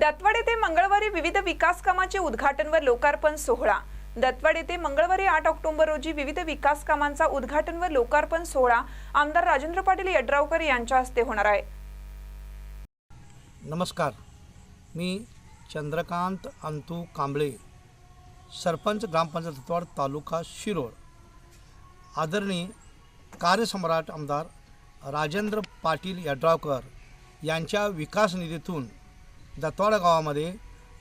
दत्तवाड येथे मंगळवारी विविध विकास कामाचे उद्घाटन व लोकार्पण सोहळा. दत्तवाड येथे मंगळवारी आठ ऑक्टोबर रोजी विविध विकास कामांचा उद्घाटन व लोकार्पण सोहळा आमदार राजेंद्र पाटील यड्रावकर यांच्या हस्ते होणार आहे. नमस्कार. मी चंद्रकांत अंतू कांबळे सरपंच ग्रामपंचायत दत्तवाड तालुका शिरोळ. आदरणीय कार्यसम्राट आमदार राजेंद्र पाटील यड्रावकर यांच्या विकास निधीतून दत्तवाड गावामध्ये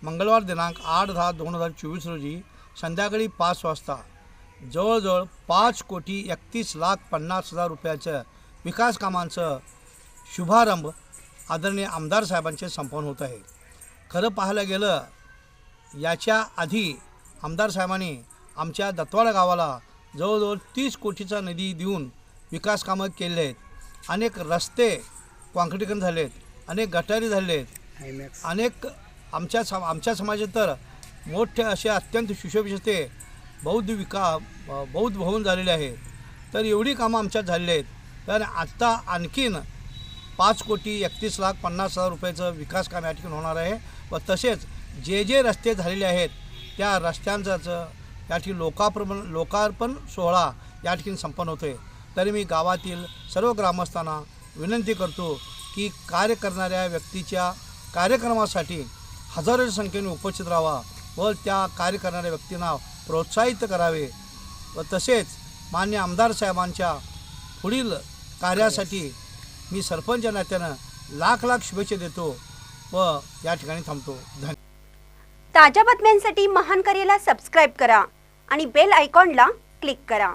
मंगळवार दिनांक आठ दहा दोन हजार चोवीस रोजी संध्याकाळी पाच वाजता जवळजवळ पाच कोटी एकतीस लाख पन्नास हजार रुपयाचं विकास कामांचं शुभारंभ आदरणीय आमदार साहेबांचे संपन्न होत आहे. खरं पाहायला गेलं याच्या आधी आमदार साहेबांनी आमच्या दत्तवाड गावाला जवळजवळ तीस कोटीचा निधी देऊन विकास कामं केले आहेत. अनेक रस्ते काँक्रिटीकरण झाले आहेत अनेक गटारी झाले आहेत अनेक आमच्या सम आमच्या समाजात तर मोठे असे अत्यंत सुशोभिषते बौद्ध विका बौद्ध भवन झालेले आहे. तर एवढी कामं आमच्यात झालेली आहेत. तर आत्ता आणखीन पाच कोटी एकतीस लाख पन्नास हजार रुपयाचं विकास काम या ठिकाणी होणार आहे व तसेच जे जे रस्ते झालेले आहेत त्या रस्त्यांचाच या ठिकाणी लोकार्पण लोकार्पण सोहळा या ठिकाणी संपन्न होतो आहे तरी मी गावातील सर्व ग्रामस्थांना विनंती करतो की कार्य करणाऱ्या व्यक्तीच्या कार्यक्रमासाठी हजारोच्या संख्येने उपस्थित राहावा व त्या कार्य करणाऱ्या व्यक्तींना प्रोत्साहित करावे व तसेच मान्य आमदार साहेबांच्या पुढील कार्यासाठी मी सरपंच नात्यानं लाख लाख शुभेच्छा देतो व या ठिकाणी थांबतो. धन्यवाद. ताज्या बातम्यांसाठी महान करेला सबस्क्राईब करा आणि बेल आयकॉनला क्लिक करा.